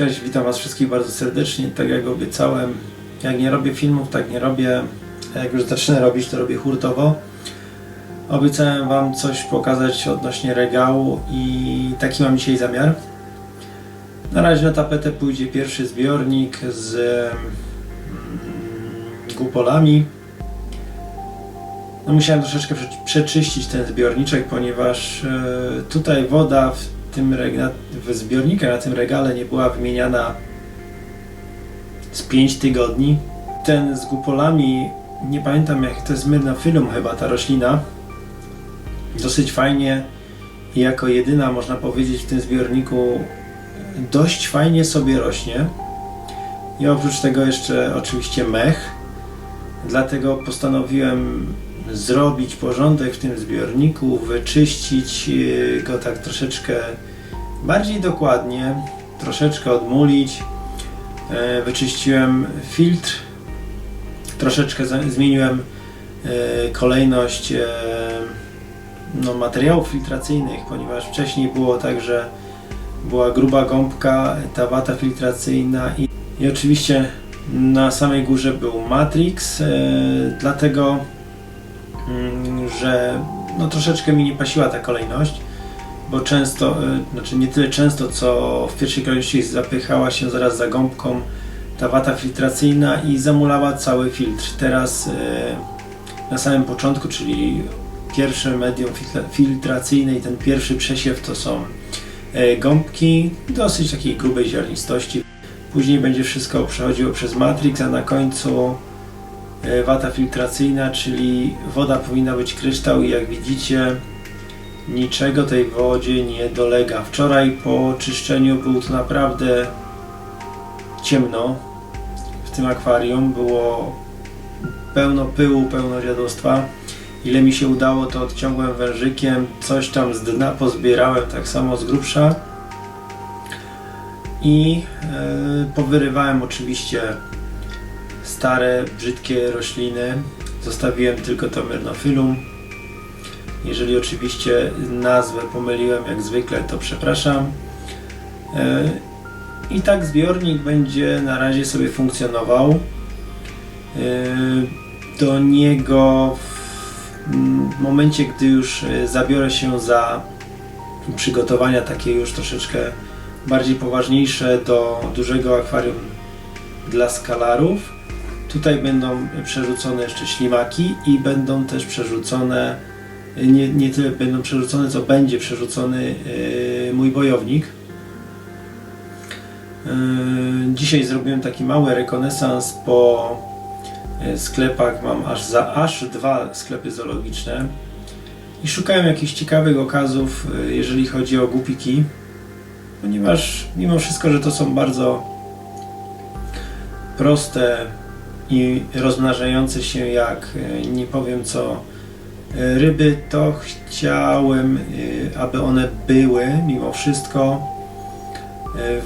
Cześć, witam Was wszystkich bardzo serdecznie. Tak jak obiecałem, jak nie robię filmów, tak nie robię. Jak już zacznę robić, to robię hurtowo. Obiecałem Wam coś pokazać odnośnie regału i taki mam dzisiaj zamiar. Na razie na tapetę pójdzie pierwszy zbiornik z mm, gupolami. No musiałem troszeczkę prze- przeczyścić ten zbiorniczek, ponieważ e, tutaj woda w tym reg- na- w na tym regale nie była wymieniana z 5 tygodni. Ten z gupolami, nie pamiętam jak to jest myrnofilum chyba ta roślina. Dosyć fajnie i jako jedyna można powiedzieć w tym zbiorniku dość fajnie sobie rośnie. I oprócz tego jeszcze oczywiście mech. Dlatego postanowiłem zrobić porządek w tym zbiorniku, wyczyścić yy, go tak troszeczkę bardziej dokładnie, troszeczkę odmulić. E, Wyczyściłem filtr, troszeczkę zmieniłem e, kolejność e, no, materiałów filtracyjnych, ponieważ wcześniej było tak, że była gruba gąbka, ta wata filtracyjna i, i oczywiście na samej górze był Matrix, e, dlatego że no, troszeczkę mi nie pasiła ta kolejność, bo często, e, znaczy nie tyle często, co w pierwszej kolejności zapychała się zaraz za gąbką ta wata filtracyjna i zamulała cały filtr. Teraz e, na samym początku, czyli pierwsze medium filtra- filtracyjne i ten pierwszy przesiew to są e, gąbki dosyć takiej grubej ziarnistości. Później będzie wszystko przechodziło przez Matrix, a na końcu wata filtracyjna, czyli woda powinna być kryształ i jak widzicie niczego tej wodzie nie dolega. Wczoraj po czyszczeniu było to naprawdę ciemno w tym akwarium, było pełno pyłu, pełno dziadostwa. Ile mi się udało, to odciągłem wężykiem, coś tam z dna pozbierałem, tak samo z grubsza. I e, powyrywałem oczywiście stare, brzydkie rośliny. Zostawiłem tylko to myrnofilum. Jeżeli oczywiście nazwę pomyliłem jak zwykle, to przepraszam. E, I tak zbiornik będzie na razie sobie funkcjonował. E, Do niego w momencie, gdy już e, zabiorę się za przygotowania takie już troszeczkę bardziej poważniejsze do dużego akwarium dla skalarów. Tutaj będą przerzucone jeszcze ślimaki i będą też przerzucone, nie, nie tyle będą przerzucone, co będzie przerzucony e, mój bojownik. E, Dzisiaj zrobiłem taki mały rekonesans po e, sklepach. Mam aż za aż dwa sklepy zoologiczne i szukałem jakichś ciekawych okazów, jeżeli chodzi o gupiki, ponieważ mimo wszystko, że to są bardzo proste i rozmnażające się jak e, nie powiem co e, ryby, to chciałem, e, aby one były mimo wszystko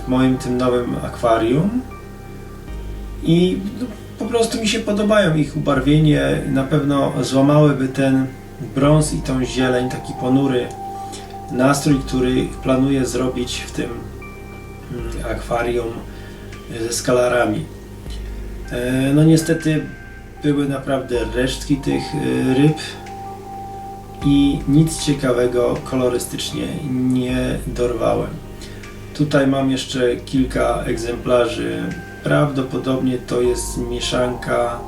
w moim tym nowym akwarium i no, po prostu mi się podobają ich ubarwienie, na pewno złamałyby ten brąz i tą zieleń, taki ponury nastrój, który planuję zrobić w tym mm, akwarium ze skalarami. E, No niestety były naprawdę resztki tych e, ryb i nic ciekawego kolorystycznie nie dorwałem. Tutaj mam jeszcze kilka egzemplarzy. Prawdopodobnie to jest mieszanka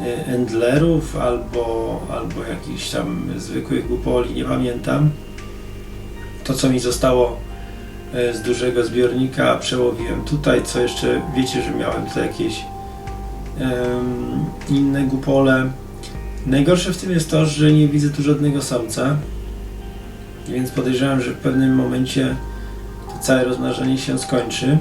e, endlerów albo, albo jakichś tam zwykłych gupoli, nie pamiętam. To co mi zostało z dużego zbiornika przełowiłem tutaj, co jeszcze wiecie, że miałem tutaj jakieś inne gupole. Najgorsze w tym jest to, że nie widzę tu żadnego samca, więc podejrzewam, że w pewnym momencie to całe rozmnażanie się skończy.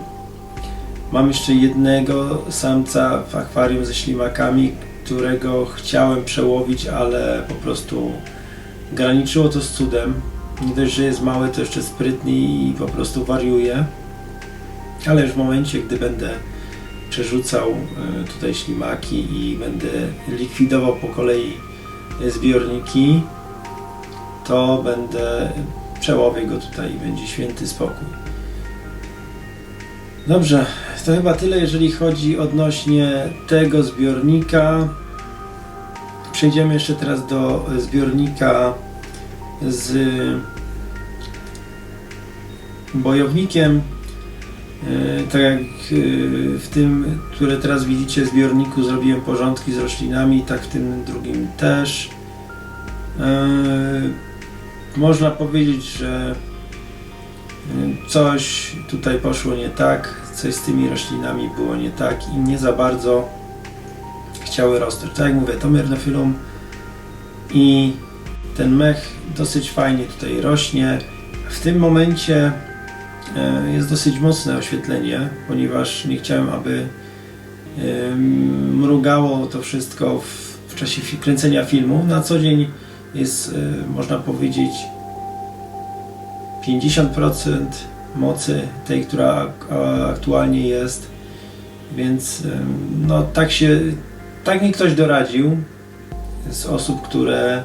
Mam jeszcze jednego samca w akwarium ze ślimakami, którego chciałem przełowić, ale po prostu graniczyło to z cudem. Nie dość, że jest mały, to jeszcze sprytny i po prostu wariuje. Ale już w momencie, gdy będę przerzucał e, tutaj ślimaki i będę likwidował po kolei e, zbiorniki, to będę przełowię go tutaj i będzie święty spokój. Dobrze, to chyba tyle, jeżeli chodzi odnośnie tego zbiornika. Przejdziemy jeszcze teraz do zbiornika z bojownikiem. E, Tak jak e, w tym, które teraz widzicie, zbiorniku zrobiłem porządki z roślinami, tak w tym drugim też. E, Można powiedzieć, że coś tutaj poszło nie tak, coś z tymi roślinami było nie tak i nie za bardzo chciały rosnąć. Tak jak mówię, to myrnofilum i ten mech dosyć fajnie tutaj rośnie. W tym momencie jest dosyć mocne oświetlenie, ponieważ nie chciałem, aby mrugało to wszystko w, w czasie kręcenia filmu. Na co dzień jest, e, można powiedzieć, 50% mocy tej, która aktualnie jest. Więc no tak się, tak mi ktoś doradził z osób, które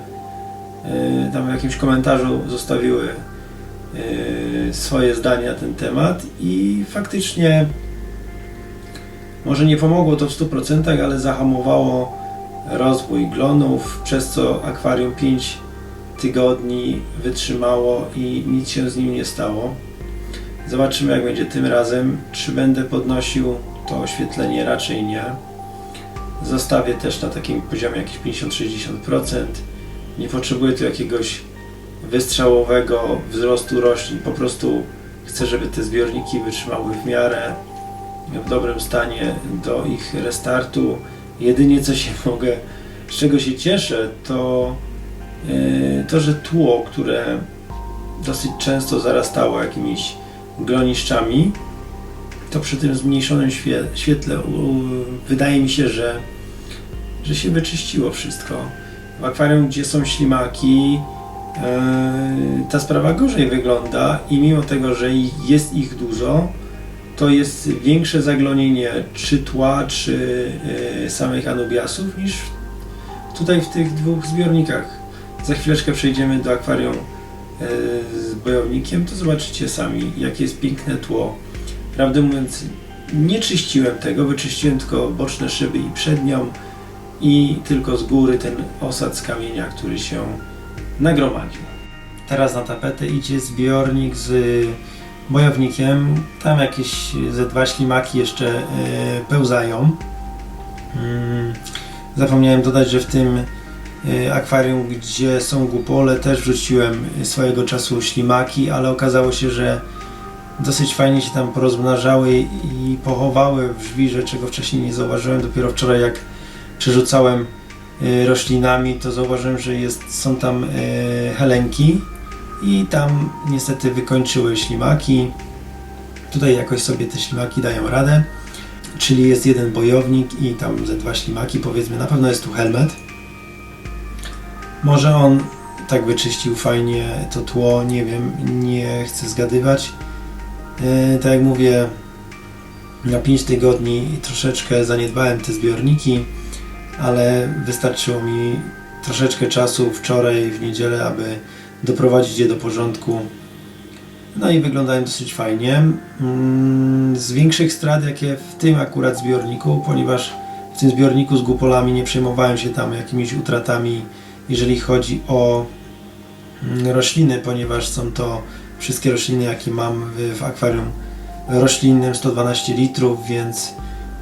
e, tam w jakimś komentarzu zostawiły e, swoje zdania na ten temat i faktycznie może nie pomogło to w 100%, ale zahamowało rozwój glonów, przez co akwarium 5 tygodni wytrzymało i nic się z nim nie stało. Zobaczymy jak będzie tym razem. Czy będę podnosił to oświetlenie? Raczej nie. Zostawię też na takim poziomie jakieś 50-60%. Nie potrzebuję tu jakiegoś wystrzałowego wzrostu roślin. Po prostu chcę, żeby te zbiorniki wytrzymały w miarę w dobrym stanie do ich restartu. Jedynie co się mogę, z czego się cieszę, to yy, to, że tło, które dosyć często zarastało jakimiś gloniszczami, to przy tym zmniejszonym świe, świetle wydaje mi się, że, że się wyczyściło wszystko. W akwarium, gdzie są ślimaki, ta sprawa gorzej wygląda i mimo tego, że jest ich dużo, to jest większe zaglonienie czy tła, czy yy, samych anubiasów niż tutaj w tych dwóch zbiornikach. Za chwileczkę przejdziemy do akwarium yy, z bojownikiem, to zobaczycie sami, jakie jest piękne tło. Prawdę mówiąc, nie czyściłem tego, wyczyściłem tylko boczne szyby i przednią i tylko z góry ten osad z kamienia, który się nagromadził. Teraz na tapetę idzie zbiornik z bojownikiem. Tam jakieś ze dwa ślimaki jeszcze e, pełzają. Mm, Zapomniałem dodać, że w tym e, akwarium, gdzie są gupole, też wrzuciłem swojego czasu ślimaki, ale okazało się, że dosyć fajnie się tam porozmnażały i pochowały w żwirze, czego wcześniej nie zauważyłem. Dopiero wczoraj, jak przerzucałem roślinami, to zauważyłem, że jest, są tam e, helenki i tam niestety wykończyły ślimaki. Tutaj jakoś sobie te ślimaki dają radę. Czyli jest jeden bojownik i tam ze dwa ślimaki, powiedzmy, na pewno jest tu helmet. Może on tak wyczyścił fajnie to tło, nie wiem, nie chcę zgadywać. E, tak jak mówię, na 5 tygodni troszeczkę zaniedbałem te zbiorniki, ale wystarczyło mi troszeczkę czasu wczoraj w niedzielę, aby doprowadzić je do porządku. No i wyglądają dosyć fajnie. Mm, Z większych strat, jakie w tym akurat zbiorniku, ponieważ w tym zbiorniku z gupolami nie przejmowałem się tam jakimiś utratami, jeżeli chodzi o mm, rośliny, ponieważ są to wszystkie rośliny, jakie mam w, w akwarium roślinnym 112 litrów, więc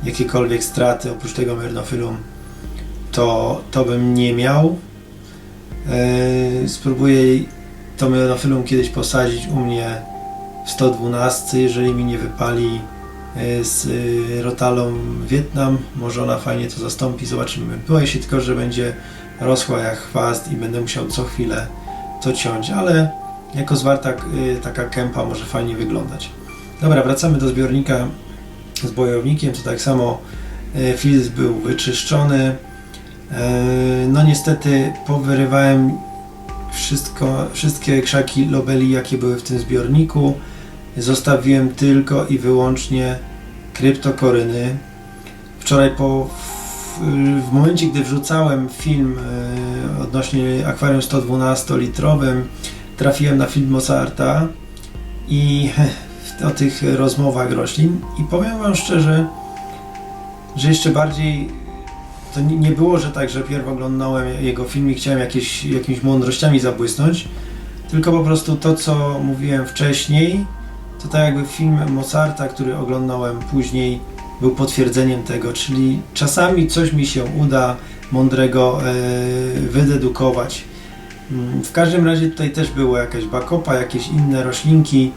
jakiekolwiek straty oprócz tego myrnofilum to, to bym nie miał. Yy, spróbuję to myrnofilum kiedyś posadzić u mnie w 112, jeżeli mi nie wypali yy, z yy, rotalą Wietnam, może ona fajnie to zastąpi, zobaczymy. Boję się tylko, że będzie rosła jak chwast i będę musiał co chwilę to ciąć, ale jako zwarta taka kępa może fajnie wyglądać. Dobra, wracamy do zbiornika z bojownikiem, to tak samo filtr był wyczyszczony. Yy, No niestety powyrywałem wszystko, wszystkie krzaki lobeli, jakie były w tym zbiorniku. Zostawiłem tylko i wyłącznie kryptokoryny. Wczoraj po, w, w momencie, gdy wrzucałem film e, odnośnie akwarium 112 litrowym, trafiłem na film Mozarta i o tych rozmowach roślin i powiem Wam szczerze, że jeszcze bardziej to nie nie było, że tak, że pierw oglądałem jego film i chciałem jakieś, jakimiś mądrościami zabłysnąć, tylko po prostu to, co mówiłem wcześniej, to tak jakby film Mozarta, który oglądałem później, był potwierdzeniem tego, czyli czasami coś mi się uda mądrego e, wydedukować. Mm, W każdym razie tutaj też było jakaś bakopa, jakieś inne roślinki.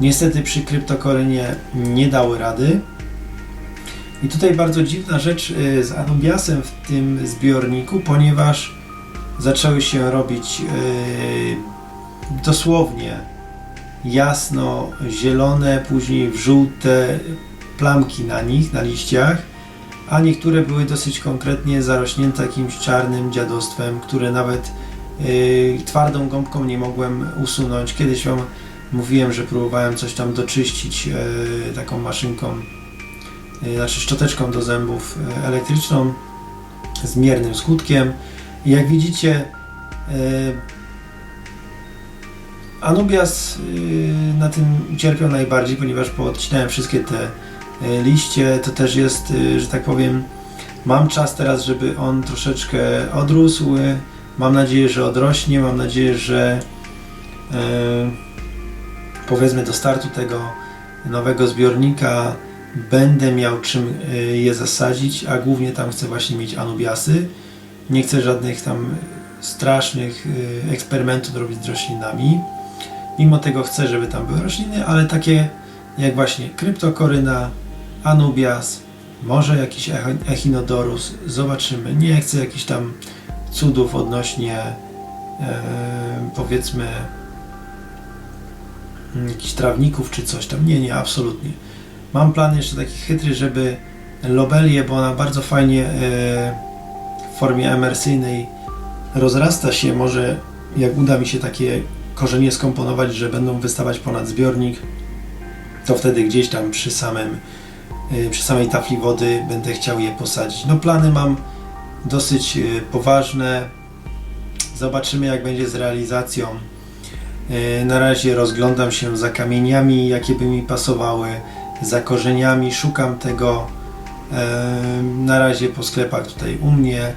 Niestety przy kryptokorynie nie dały rady. I tutaj bardzo dziwna rzecz y, z Anubiasem w tym zbiorniku, ponieważ zaczęły się robić y, dosłownie jasno zielone, później żółte plamki na nich, na liściach, a niektóre były dosyć konkretnie zarośnięte jakimś czarnym dziadostwem, które nawet y, twardą gąbką nie mogłem usunąć. Kiedyś Wam mówiłem, że próbowałem coś tam doczyścić y, taką maszynką znaczy szczoteczką do zębów y, elektryczną z miernym skutkiem. Jak widzicie, y, Anubias na tym cierpiał najbardziej, ponieważ poodcinałem wszystkie te liście. To też jest, że tak powiem, mam czas teraz, żeby on troszeczkę odrósł. Mam nadzieję, że odrośnie. Mam nadzieję, że powiedzmy do startu tego nowego zbiornika będę miał czym y, je zasadzić, a głównie tam chcę właśnie mieć anubiasy. Nie chcę żadnych tam strasznych y, eksperymentów robić z roślinami. Mimo tego chcę, żeby tam były rośliny, ale takie jak właśnie kryptokoryna, anubias, może jakiś echinodorus, zobaczymy. Nie chcę jakichś tam cudów odnośnie e, powiedzmy jakichś trawników czy coś tam. Nie, nie, absolutnie. Mam plan jeszcze taki chytry, żeby lobelię, bo ona bardzo fajnie e, w formie emersyjnej rozrasta się. Może jak uda mi się takie korzenie skomponować, że będą wystawać ponad zbiornik, to wtedy gdzieś tam przy samym y, przy samej tafli wody będę chciał je posadzić. No plany mam dosyć y, poważne. Zobaczymy jak będzie z realizacją. Na razie rozglądam się za kamieniami, jakie by mi pasowały, za korzeniami, szukam tego. Na razie po sklepach tutaj u mnie.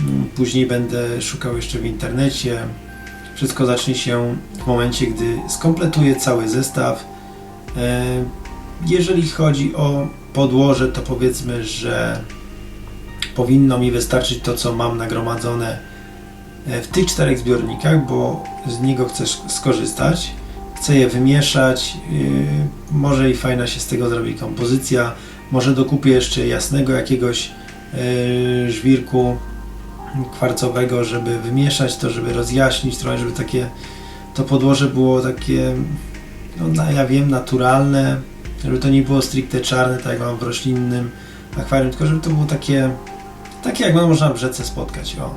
Mm, Później będę szukał jeszcze w internecie. Wszystko zacznie się w momencie, gdy skompletuję cały zestaw. Jeżeli chodzi o podłoże, to powiedzmy, że powinno mi wystarczyć to, co mam nagromadzone e, w tych czterech zbiornikach, bo z niego chcę sk- skorzystać. Chcę je wymieszać. yy, Może i fajna się z tego zrobi kompozycja. Może dokupię jeszcze jasnego jakiegoś yy, żwirku kwarcowego, żeby wymieszać to, żeby rozjaśnić trochę, żeby takie to podłoże było takie, no ja wiem, naturalne, żeby to nie było stricte czarne, tak jak mam w roślinnym akwarium, tylko żeby to było takie, takie jak można w rzece spotkać, o.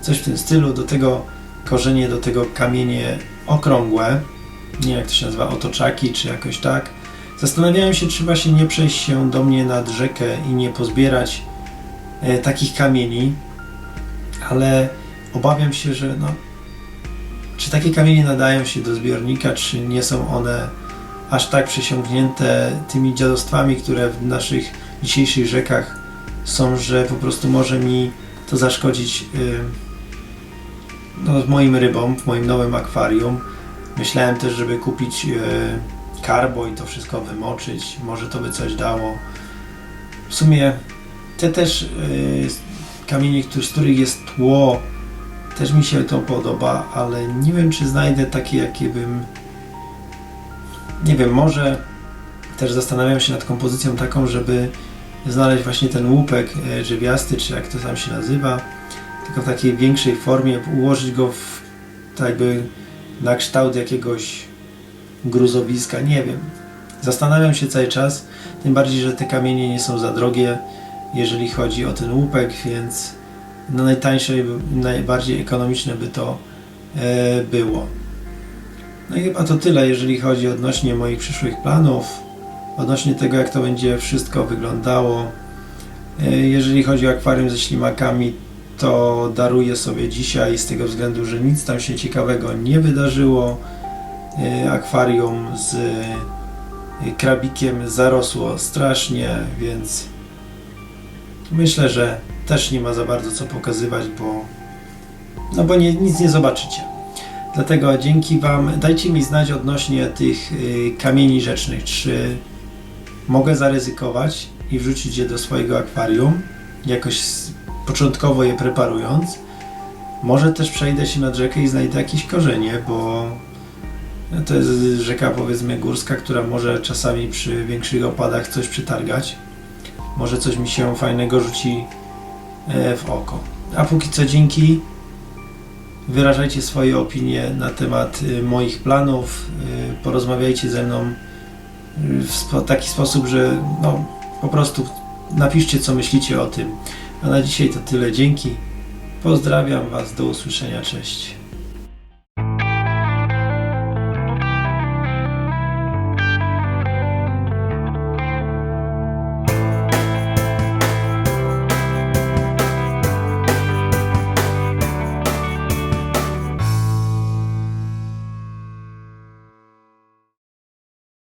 Coś w tym stylu, do tego korzenie, do tego kamienie okrągłe, nie jak to się nazywa, otoczaki, czy jakoś tak. Zastanawiałem się, czy właśnie nie przejść się do mnie nad rzekę i nie pozbierać e, takich kamieni, ale obawiam się, że no, czy takie kamienie nadają się do zbiornika, czy nie są one aż tak przesiągnięte tymi dziadostwami, które w naszych dzisiejszych rzekach są, że po prostu może mi to zaszkodzić y, no, moim rybom w moim nowym akwarium. Myślałem też, żeby kupić karbo i to wszystko wymoczyć. Może to by coś dało. W sumie te też y, kamienie, z których jest tło, też mi się to podoba, ale nie wiem, czy znajdę takie, jakie bym. Nie wiem, może też zastanawiam się nad kompozycją taką, żeby znaleźć właśnie ten łupek e, żywiasty, czy jak to tam się nazywa, tylko w takiej większej formie, ułożyć go w, tak jakby na kształt jakiegoś gruzowiska, nie wiem. Zastanawiam się cały czas, tym bardziej, że te kamienie nie są za drogie, jeżeli chodzi o ten łupek, więc no najtańsze najbardziej ekonomiczne by to e, było. No i chyba to tyle, jeżeli chodzi odnośnie moich przyszłych planów, odnośnie tego, jak to będzie wszystko wyglądało. E, jeżeli chodzi o akwarium ze ślimakami, to daruję sobie dzisiaj z tego względu, że nic tam się ciekawego nie wydarzyło. E, akwarium z y, krabikiem zarosło strasznie, więc myślę, że też nie ma za bardzo co pokazywać, bo no bo nie, nic nie zobaczycie. Dlatego dzięki Wam. Dajcie mi znać odnośnie tych y, kamieni rzecznych, czy mogę zaryzykować i wrzucić je do swojego akwarium, jakoś początkowo je preparując. Może też przejdę się nad rzekę i znajdę jakieś korzenie, bo to jest rzeka powiedzmy górska, która może czasami przy większych opadach coś przytargać. Może coś mi się fajnego rzuci e, w oko. A póki co dzięki. Wyrażajcie swoje opinie na temat y, moich planów. y, Porozmawiajcie ze mną w taki sposób, że no, po prostu napiszcie, co myślicie o tym. A na dzisiaj to tyle. Dzięki. Pozdrawiam Was. Do usłyszenia. Cześć.